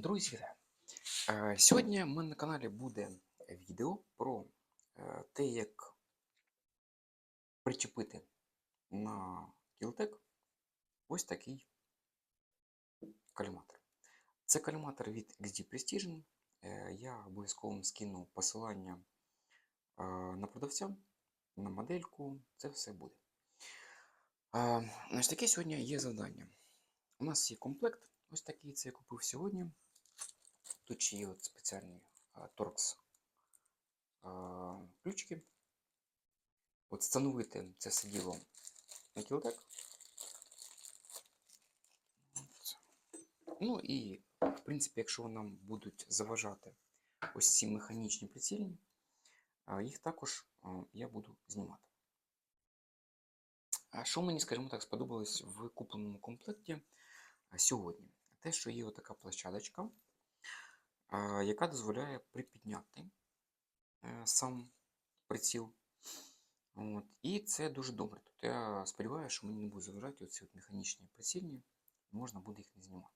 Друзі, вітаю! Е, Сьогодні в мене на каналі буде відео про е, те, як причепити на кілтек ось такий каліматор. Це каліматор від XD Precision. Е, Я обов'язково скину посилання на продавця, на модельку. Це все буде. Е, Значить, таке сьогодні є завдання. У нас є комплект. Ось такий це я купив сьогодні. Тут ще є от спеціальні торкс ключики. От встановити це все діло на кілтек. Ну і, в принципі, якщо нам будуть заважати ось ці механічні прицільні, їх також я буду знімати. А що мені, скажімо так, сподобалось в купленому комплекті сьогодні? Те, що є така площадочка, яка дозволяє припідняти е, сам приціл. От. І це дуже добре. Тобто я сподіваюся, що мені не будуть заважати оці от механічні прицільні, можна буде їх не знімати.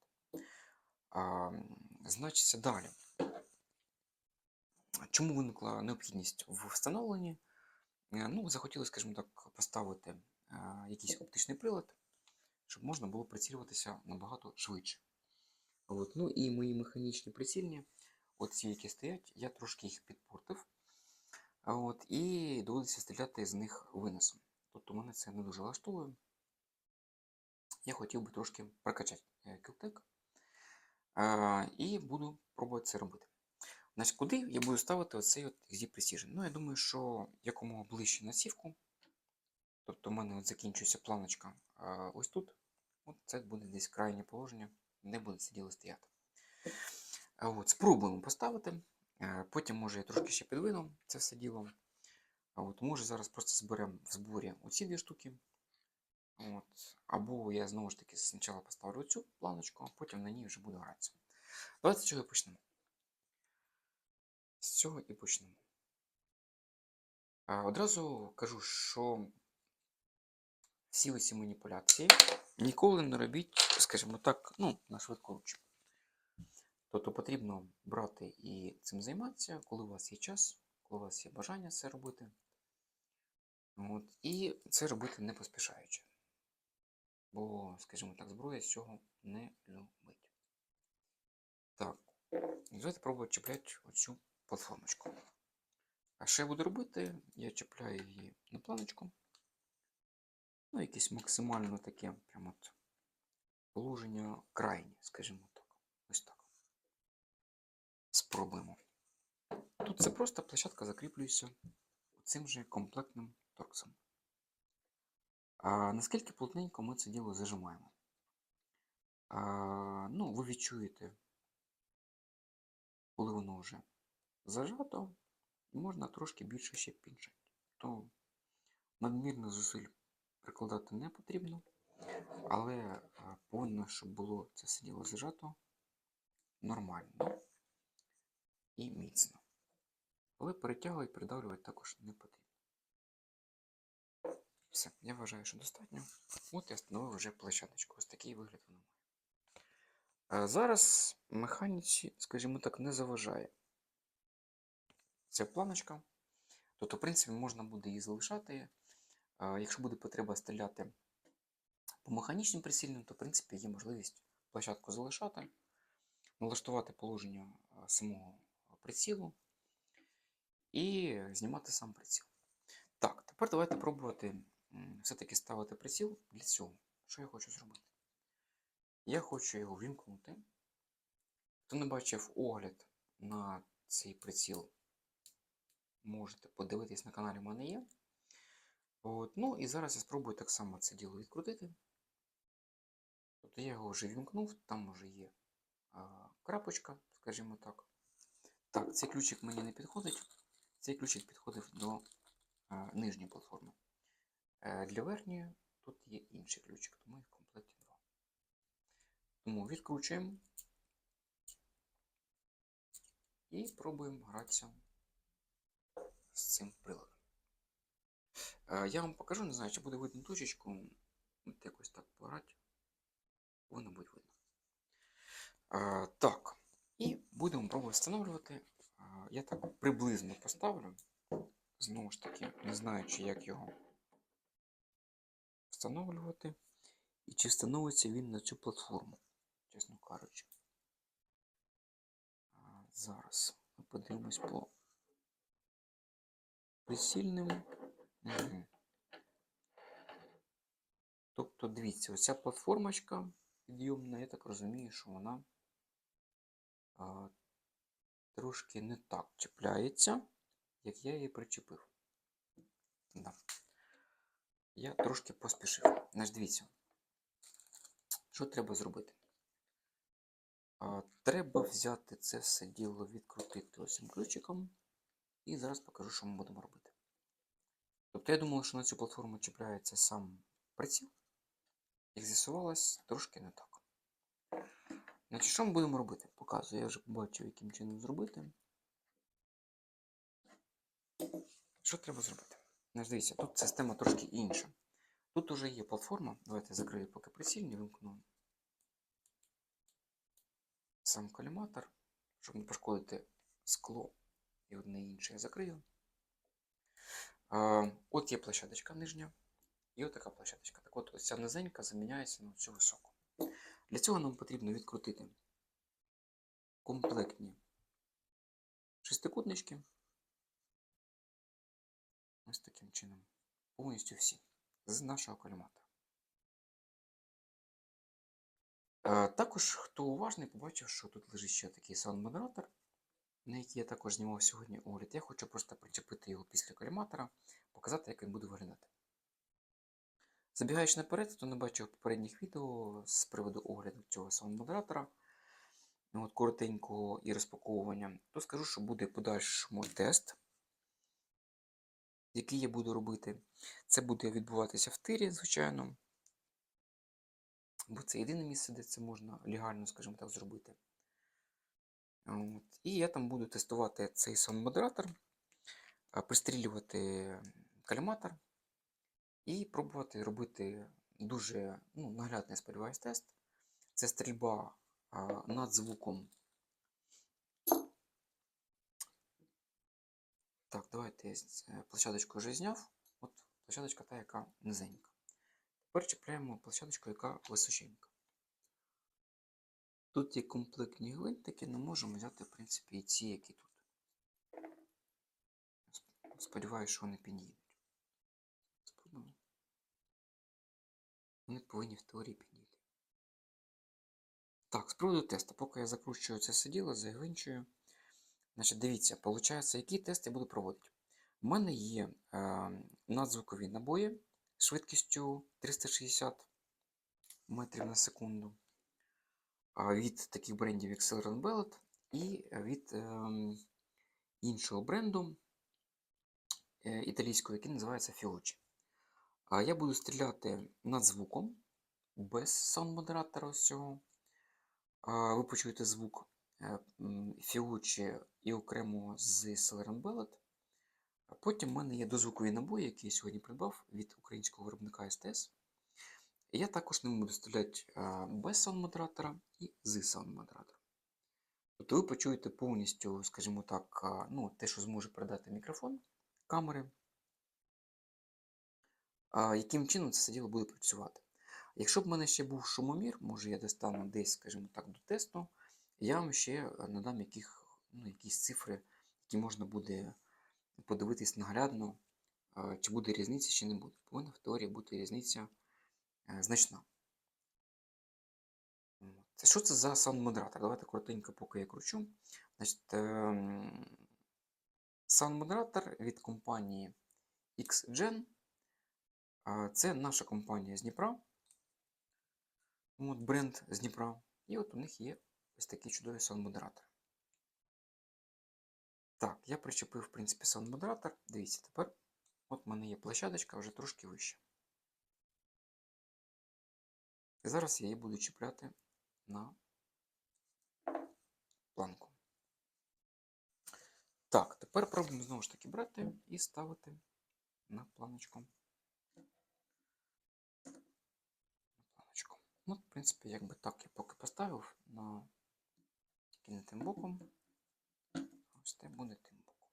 А, значиться далі. Чому виникла необхідність в встановленні? Е, Ну, захотіли, скажімо так, поставити е, якийсь оптичний прилад, щоб можна було прицілюватися набагато швидше. От. Ну і мої механічні прицільні, от ці, які стоять, я трошки їх підпортив. От, і доводиться стріляти з них виносом. Тобто мене це не дуже влаштовує. Я хотів би трошки прокачати кілтек. І буду пробувати це робити. Значить, куди я буду ставити оцей от XD Precision? Ну, я думаю, що якомога ближче на сівку. Тобто, в мене от закінчується планочка ось тут. От це буде десь крайнє положення, де буде це діло стояти. От, спробуємо поставити. Потім, може, я трошки ще підвину це все діло. От, може, зараз просто зберемо в зборі оці дві штуки. От. Або я знову ж таки спочатку поставлю цю планочку, а потім на ній вже буду гратися. Давайте з цього і почнемо. З цього і почнемо. Одразу кажу, що всі оці маніпуляції ніколи не робіть, скажімо так, ну, на швидкоруч. Тобто потрібно брати і цим займатися, коли у вас є час, коли у вас є бажання це робити. От, І це робити не поспішаючи. Бо, скажімо так, зброя з цього не любить. Так, давайте пробувати чіпляти оцю платформочку. А що я буду робити? Я чіпляю її на планочку. Ну, якесь максимально таке прямо от положення крайнє, скажімо так. Ось так. Спробуємо. Тут це просто площадка закріплюється цим же комплектним торксом. А наскільки плотненько ми це діло зажимаємо? А, ну, ви відчуєте, коли воно вже зажато, можна трошки більше ще піджати. То надмірних зусиль прикладати не потрібно, але повинно, щоб було це все діло зажато нормально і міцно. Але перетягувати придавлювати також не потрібно. Все, я вважаю, що достатньо. От я встановив вже площадочку. Ось такий вигляд вона має. Зараз механіці, скажімо так, не заважає ця планочка. Тобто, в принципі, можна буде її залишати. Якщо буде потреба стріляти по механічним прицільним, то в принципі є можливість площадку залишати, налаштувати положення самого прицілу і знімати сам приціл. Так, тепер давайте пробувати все-таки ставити приціл для цього. Що я хочу зробити? Я хочу його вімкнути. Хто не бачив огляд на цей приціл, можете подивитись на каналі в мене є. От, ну і зараз я спробую так само це діло відкрутити. Тобто я його вже вімкнув, там вже є а, крапочка, скажімо так. Так, цей ключик мені не підходить. Цей ключик підходив до а, нижньої платформи. Е, для верхньої тут є інший ключик, тому їх в комплекті два. Тому відкручуємо і пробуємо гратися з цим приладом. Е, я вам покажу, не знаю, чи буде видно точечку. От якось так пограти. Повинно бути видно. Е, так, його встановлювати. А, Я так приблизно поставлю. Знову ж таки, не знаючи, як його встановлювати. І чи встановиться він на цю платформу, чесно кажучи. А, Зараз ми подивимось по прицільним. Угу. Тобто, дивіться, оця платформочка підйомна, я так розумію, що вона а, трошки не так чіпляється, як я її причепив. Да. Я трошки поспішив. Значить, дивіться, що треба зробити? А, треба взяти це все діло, відкрутити ось цим ключиком, і зараз покажу, що ми будемо робити. Тобто я думав, що на цю платформу чіпляється сам приціл. Як з'ясувалось, трошки не так. Значить, що ми будемо робити? Показую, я вже побачив, яким чином зробити. Що треба зробити? Значить, дивіться, тут система трошки інша. Тут уже є платформа. Давайте закрию поки прицільні, вимкну сам коліматор, щоб не пошкодити скло і одне інше я закрию. А, От є площадочка нижня. І от така площадочка. Так от, ось ця низенька заміняється на цю високу. Для цього нам потрібно відкрутити комплектні шестикутнички. Ось таким чином. Повністю всі. З нашого коліматора. Е, Також, хто уважний, побачив, що тут лежить ще такий саунд-модератор, на який я також знімав сьогодні огляд. Я хочу просто причепити його після коліматора, показати, як він буде виглядати. Забігаючи наперед, хто не бачив попередніх відео з приводу огляду цього саунд-модератора, ну, от коротенького і розпаковування, то скажу, що буде подальшому тест, який я буду робити. Це буде відбуватися в тирі, звичайно. Бо це єдине місце, де це можна легально, скажімо так, зробити. От. І я там буду тестувати цей саунд-модератор, пристрілювати каліматор і пробувати робити дуже ну, наглядний, сподіваюсь, тест. Це стрільба а, над звуком. Так, давайте я площадочку вже зняв. От площадочка та, яка низенька. Тепер чіпляємо площадочку, яка височенька. Тут є комплектні гвинтики, але можемо взяти, в принципі, і ці, які тут. Сподіваюсь, що вони підійдуть. Спробуємо. Вони повинні в теорії підійти. Так, з приводу тесту. Поки я закручую це сиділо, загвинчую. Значить, дивіться, виходить, які тести я буду проводити. У мене є е, надзвукові набої швидкістю 360 метрів на секунду. а, Від таких брендів як Celeron Bellet і від е, іншого бренду е, італійського, який називається Fiocchi. Я буду стріляти над звуком без саунд-модератора цього. Ви почуєте звук е, і окремо з Celeron Bellet. Потім в мене є дозвукові набої, які я сьогодні придбав від українського виробника СТС. Я також ним буду стріляти без саунд-модератора і з саунд-модератором. Тобто ви почуєте повністю, скажімо так, ну, те, що зможе передати мікрофон камери, яким чином це все діло буде працювати. Якщо б в мене ще був шумомір, може я достану десь, скажімо так, до тесту, я вам ще надам яких, ну, якісь цифри, які можна буде подивитись наглядно, чи буде різниця, чи не буде. Повинна в теорії бути різниця е, значна. От. Що це за саунд-модератор? Давайте коротенько, поки я кручу. Значить, ем, Саунд-модератор від компанії XGen. Це наша компанія з Дніпра. От бренд з Дніпра. І от у них є ось такі чудові саунд-модератори. Так, я причепив, в принципі, саунд-модератор. Дивіться, тепер от в мене є площадочка вже трошки вища. І зараз я її буду чіпляти на планку. Так, тепер пробуємо знову ж таки брати і ставити на планочку. На планочку. Ну, в принципі, якби так я поки поставив на тільки не тим боком. росте, буде тим боком.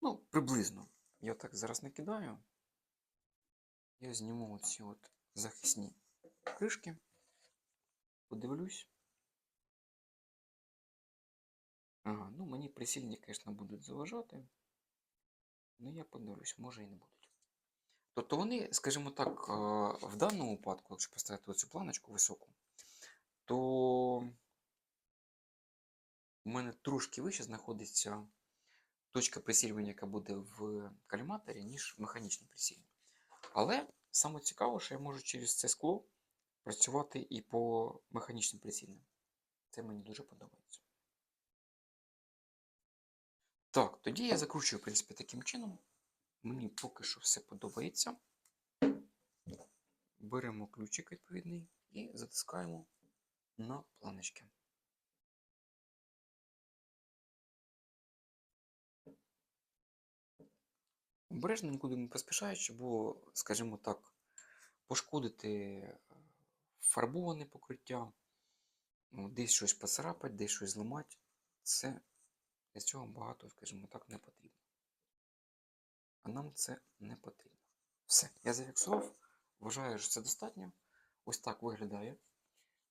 Ну, приблизно. Я так зараз накидаю. Я зніму оці от захисні кришки. Подивлюсь. Ага, ну мені присільні, звісно, будуть заважати. Ну, я подивлюсь, може і не будуть. Тобто вони, скажімо так, е, в даному випадку, якщо поставити оцю планочку високу, то у мене трошки вище знаходиться точка присілювання, яка буде в каліматорі, ніж механічне присілювання. Але саме цікаво, що я можу через це скло працювати і по механічним прицільним. Це мені дуже подобається. Так, тоді я закручую, в принципі, таким чином. Мені поки що все подобається. Беремо ключик відповідний і затискаємо на планочки. Обережно нікуди не поспішаючи, бо, скажімо так, пошкодити фарбоване покриття, ну, десь щось поцарапати, десь щось зламати, це для цього багато, скажімо так, не потрібно. А нам це не потрібно. Все, я зафіксував. Вважаю, що це достатньо. Ось так виглядає.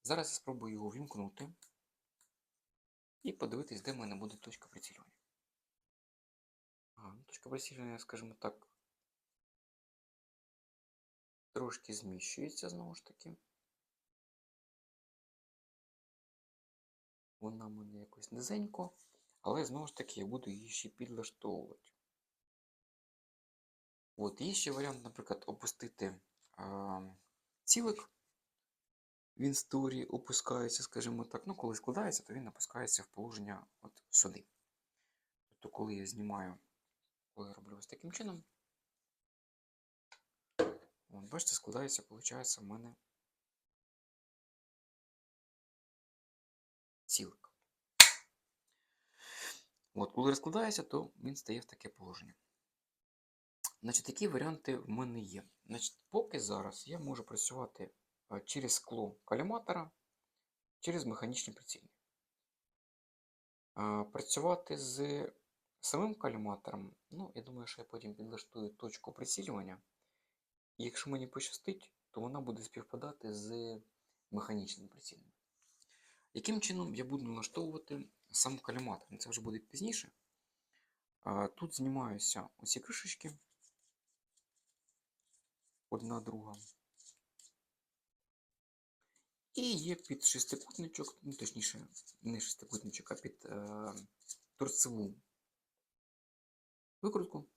Зараз я спробую його вімкнути і подивитись, де в мене буде точка прицілювання. Ага, ну, точка прицілювання, скажімо так, трошки зміщується знову ж таки. Вона в мене якось низенько, але знову ж таки я буду її ще підлаштовувати. От, є ще варіант, наприклад, опустити а, цілик. Він з теорії опускається, скажімо так. Ну, коли складається, то він опускається в положення от сюди. Тобто, коли я знімаю, коли я роблю ось таким чином, от, бачите, складається, виходить, в мене цілик. От, коли розкладається, то він стає в таке положення. Значить, такі варіанти в мене є. Значить, Поки зараз я можу працювати через скло каліматора, через механічні прицільні. Працювати з самим каліматором, ну, я думаю, що я потім підлаштую точку прицілювання. І якщо мені пощастить, то вона буде співпадати з механічним прицільним. Яким чином я буду налаштовувати сам каліматор? Це вже буде пізніше. Тут знімаються оці кришечки одна друга. І є під шестикутничок, ну точніше, не шестикутничок, а під е, торцеву викрутку.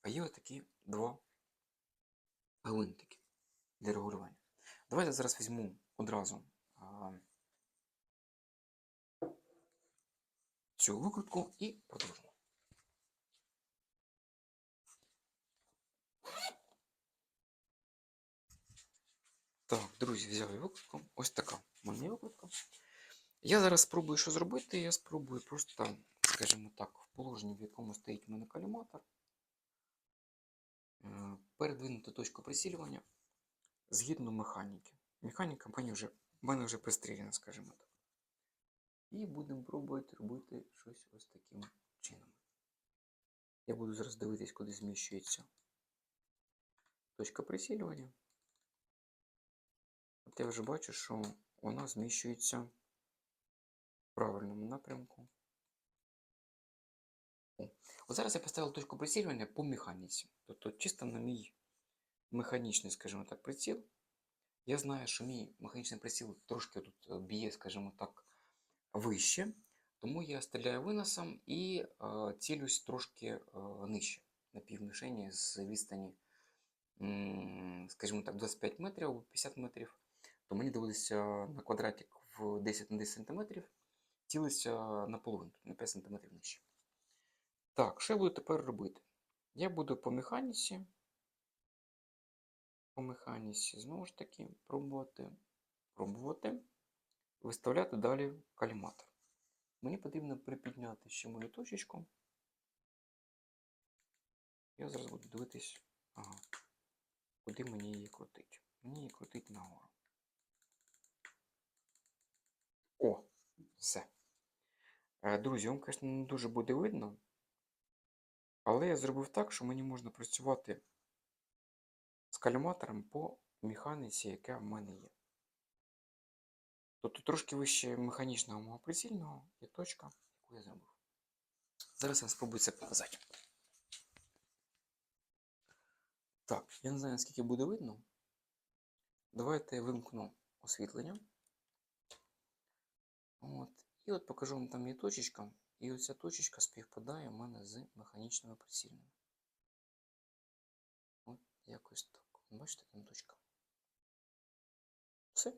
А є отакі два гвинтики для регулювання. Давайте зараз візьму одразу е, цю викрутку і продовжимо. Так, друзі, взяв я викрутку. Ось така в викрутка. Я зараз спробую що зробити. Я спробую просто, скажімо так, в положенні, в якому стоїть у мене каліматор, е, передвинути точку присілювання згідно механіки. Механіка в мене вже, в вже пристріляна, скажімо так. І будемо пробувати робити щось ось таким чином. Я буду зараз дивитись, куди зміщується точка присілювання. Я вже бачу, що вона зміщується в правильному напрямку. От зараз я поставив точку прицілювання по механіці. Тобто чисто на мій механічний, скажімо так, приціл. Я знаю, що мій механічний приціл трошки тут б'є, скажімо так, вище. Тому я стріляю виносом і е, цілюсь трошки е, нижче на півмішені з відстані, скажімо так, 25 метрів або 50 метрів то мені доводиться на квадратик в 10 на 10 см цілитися на половину, на 5 см нижче. Так, що я буду тепер робити? Я буду по механіці, по механіці, знову ж таки, пробувати, пробувати виставляти далі каліматор. Мені потрібно припідняти ще мою точечку. Я зараз буду дивитись, ага, куди мені її крутить. Мені її крутить нагору. О, все. Е, Друзі, вам, звісно, не дуже буде видно, але я зробив так, що мені можна працювати з каліматором по механіці, яка в мене є. Тобто трошки вище механічного мого прицільного є точка, яку я зробив. Зараз я спробую це показати. Так, я не знаю, наскільки буде видно. Давайте вимкну освітлення. От. І от покажу вам там є точечка. І оця точечка співпадає в мене з механічними прицільними. От якось так. Бачите, там точка. Все.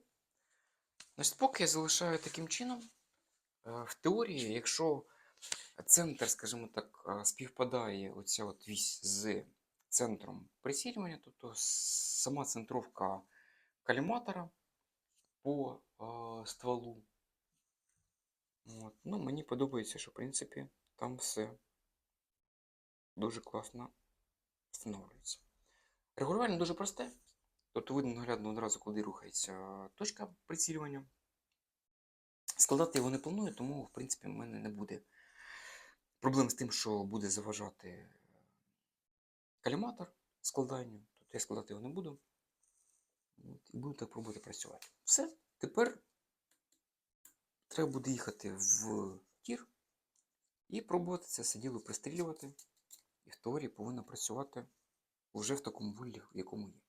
Значить, поки я залишаю таким чином. Е, В теорії, якщо центр, скажімо так, е, співпадає оця от вісь з центром прицілювання, тобто сама центровка каліматора по е, стволу. От. Ну, мені подобається, що в принципі там все дуже класно встановлюється. Регулювання дуже просте. Тобто видно наглядно одразу, куди рухається точка прицілювання. Складати його не планую, тому, в принципі, в мене не буде проблем з тим, що буде заважати каліматор складанню. Тобто я складати його не буду. От, І буду так пробувати працювати. Все. Тепер треба буде їхати в тір і пробувати це все діло пристрілювати. І в теорії повинно працювати вже в такому вигляді, в якому є.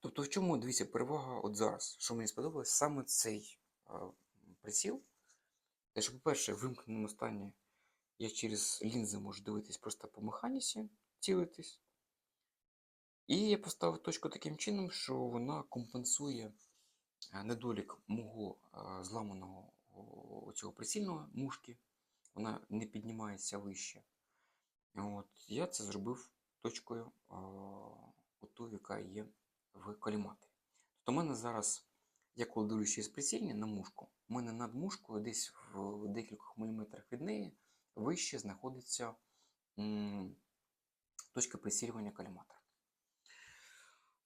Тобто, в чому, дивіться, перевага от зараз, що мені сподобалось, саме цей а, приціл. Те, що, по-перше, в вимкненому стані я через лінзи можу дивитись просто по механіці, цілитись. І я поставив точку таким чином, що вона компенсує недолік мого зламаного о, цього прицільного мушки. Вона не піднімається вище. От, я це зробив точкою а, оту, яка є в коліматорі. Тобто, у мене зараз, я коли дивлюсь через прицільні на мушку, у мене над мушкою десь в декількох міліметрах від неї вище знаходиться м, точка прицілювання коліматора.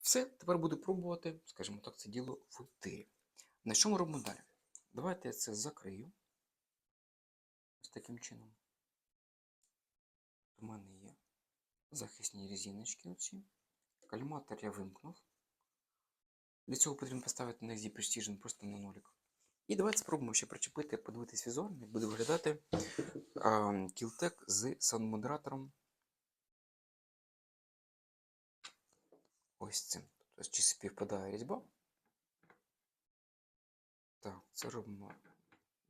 Все, тепер буду пробувати, скажімо так, це діло в тирі. На що ми робимо далі? Давайте я це закрию. Ось таким чином. У мене є захисні резиночки оці. Каліматор я вимкнув. Для цього потрібно поставити на XD Precision просто на нолик. І давайте спробуємо ще причепити, подивитись візуально, як буде виглядати кілтек з саунд-модератором. Ось цим. Тобто, чи співпадає різьба. Так, це робимо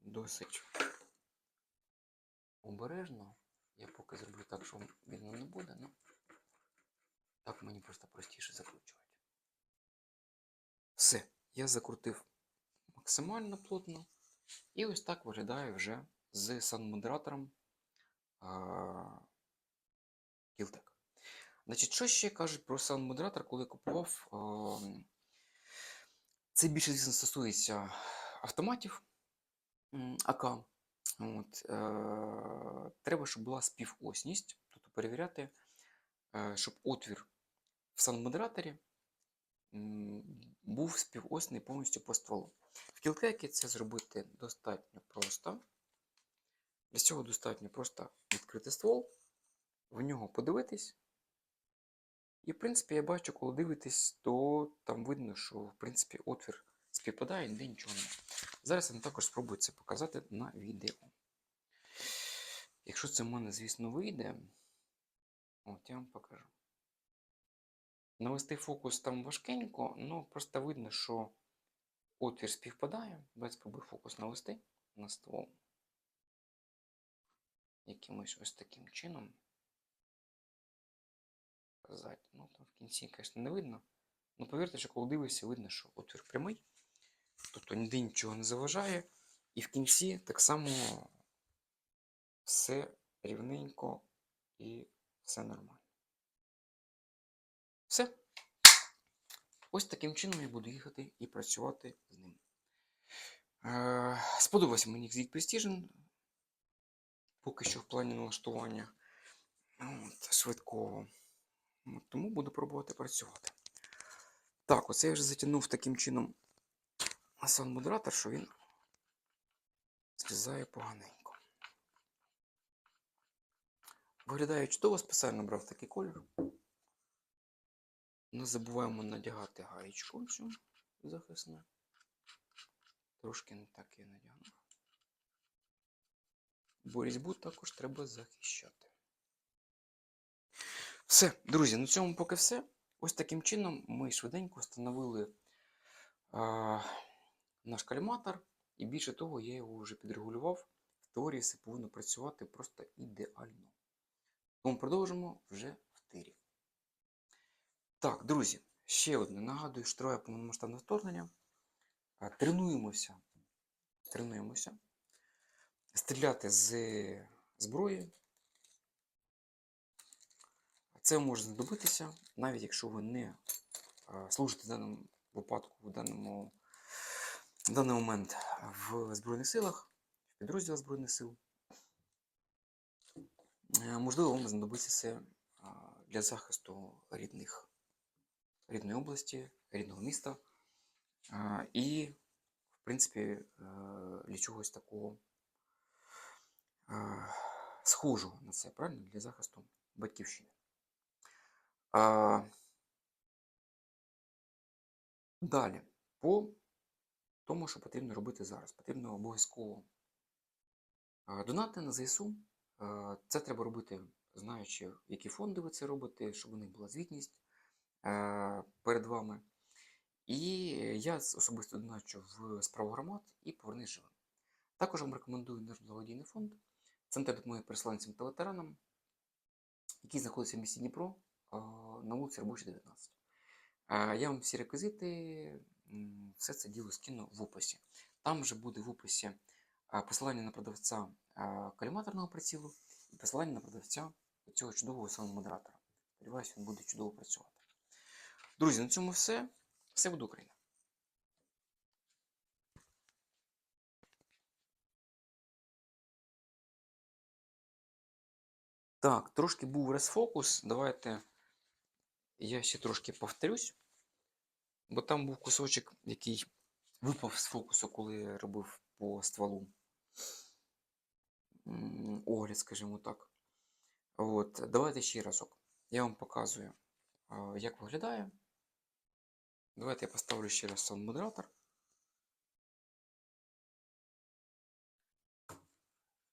досить обережно. Я поки зроблю так, що видно не буде, ну так мені просто простіше закручувати. Все, я закрутив максимально плотно. І ось так виглядає вже з саунд-модератором Кілтек. Значить, що ще кажуть про саунд-модератор, коли купував? Це більше, звісно, стосується автоматів АК. От, е, треба, щоб була співосність, тобто перевіряти, е, щоб отвір в саунд-модераторі був співосний повністю по стволу. В кілтекі це зробити достатньо просто. Для цього достатньо просто відкрити ствол, в нього подивитись. І, в принципі, я бачу, коли дивитесь, то там видно, що в принципі отвір співпадає, ніде нічого немає. Зараз я також спробую це показати на відео. Якщо це в мене, звісно, вийде, от я вам покажу. Навести фокус там важкенько, але просто видно, що отвір співпадає. Давайте спробую фокус навести на ствол. Якимось ось таким чином. Показати. Ну, там в кінці, звісно, не видно. Ну, повірте, що коли дивишся, видно, що отвір прямий. Тобто ніде нічого не заважає. І в кінці так само все рівненько і все нормально. Все. Ось таким чином я буду їхати і працювати з ним. Е, сподобався мені XZ Precision. Поки що в плані налаштування от, швидкого. Тому буду пробувати працювати. Так, оце я вже затягнув таким чином саунд-модератор, що він Злізає поганенько. Виглядає чудово, спеціально брав такий колір. Не забуваємо надягати гаєчку цю захисну. Трошки не так я надягнув. Бо різьбу також треба захищати. Все, друзі, на цьому поки все. Ось таким чином ми швиденько встановили а, наш каліматор, і більше того, я його вже підрегулював. В теорії все повинно працювати просто ідеально. Тому продовжимо вже в тирі. Так, друзі, ще одне. Нагадую, що триває повномасштабне вторгнення. Тренуємося. Тренуємося. Стріляти з зброї. Це може знадобитися, навіть якщо ви не служите в даному випадку, в даному, в даний момент в Збройних силах, в підрозділах Збройних сил. Е, Можливо, вам знадобиться це для захисту рідних, рідної області, рідного міста. І, в принципі, е, для чогось такого е, схожого на це, правильно? Для захисту батьківщини. А, Далі, по тому, що потрібно робити зараз. Потрібно обов'язково донати на ЗСУ. Це треба робити, знаючи, які фонди ви це робите, щоб у них була звітність е, перед вами. І я особисто доначу в справу громад і повернись живим. Також вам рекомендую наш благодійний фонд Центр допомоги переселенцям та ветеранам, який знаходиться в місті Дніпро на вулиці Робоча, 19. Я вам всі реквізити, все це діло скину в описі. Там же буде в описі посилання на продавця каліматорного прицілу і посилання на продавця цього чудового модератора. Сподіваюсь, він буде чудово працювати. Друзі, на цьому все. Все буде Україна. Так, трошки був розфокус. Давайте я ще трошки повторюсь. Бо там був кусочок, який випав з фокусу, коли я робив по стволу огляд, скажімо так. От, давайте ще разок. Я вам показую, як виглядає. Давайте я поставлю ще раз сам модератор.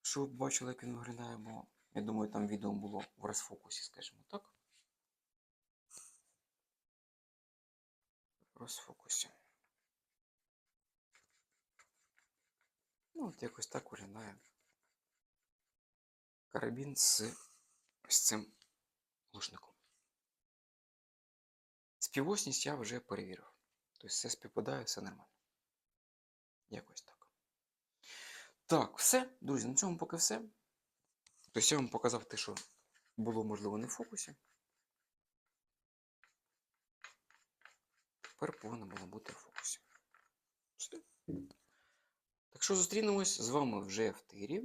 Щоб бачили, як він виглядає, бо я думаю, там відео було в розфокусі, скажімо так. Розфокусі. Ну, от якось так виглядає карабін з ось цим глушником. Співосність я вже перевірив. Тобто все співпадає, все нормально. Якось так. Так, все, друзі, на цьому поки все. Тобто я вам показав те, що було, можливо, не в фокусі. Тепер повинна була бути в фокусі. Все. Так що зустрінемось з вами вже в тирі.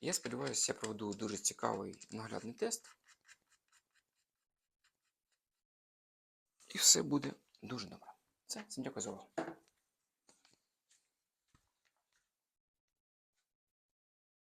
Я сподіваюся, я проведу дуже цікавий наглядний тест. І все буде дуже добре. Все, всім дякую за увагу.